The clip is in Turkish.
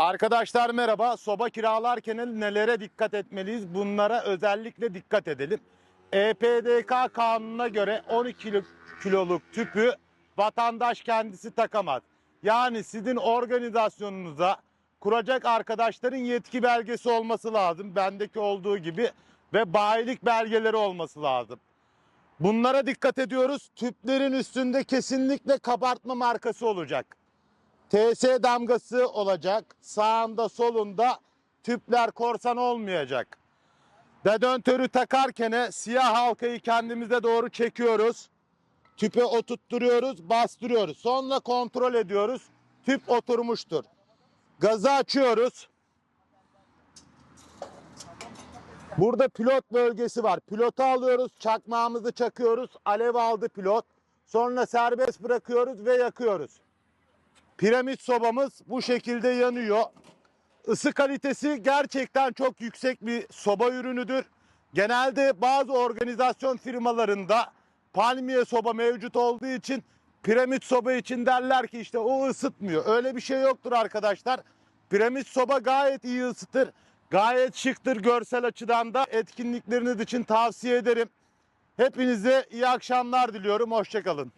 Arkadaşlar merhaba. Soba kiralarken nelere dikkat etmeliyiz? Bunlara özellikle dikkat edelim. EPDK kanununa göre 12 kilo- kiloluk tüpü vatandaş kendisi takamaz. Yani sizin organizasyonunuza kuracak arkadaşların yetki belgesi olması lazım. Bendeki olduğu gibi ve bayilik belgeleri olması lazım. Bunlara dikkat ediyoruz. Tüplerin üstünde kesinlikle kabartma markası olacak. TS damgası olacak. Sağında solunda tüpler korsan olmayacak. Dedöntörü takarken siyah halkayı kendimize doğru çekiyoruz. Tüpe oturtturuyoruz, bastırıyoruz. Sonra kontrol ediyoruz. Tüp oturmuştur. Gazı açıyoruz. Burada pilot bölgesi var. Pilotu alıyoruz, çakmağımızı çakıyoruz. Alev aldı pilot. Sonra serbest bırakıyoruz ve yakıyoruz. Piramit sobamız bu şekilde yanıyor. Isı kalitesi gerçekten çok yüksek bir soba ürünüdür. Genelde bazı organizasyon firmalarında palmiye soba mevcut olduğu için piramit soba için derler ki işte o ısıtmıyor. Öyle bir şey yoktur arkadaşlar. Piramit soba gayet iyi ısıtır. Gayet şıktır görsel açıdan da etkinlikleriniz için tavsiye ederim. Hepinize iyi akşamlar diliyorum. Hoşçakalın.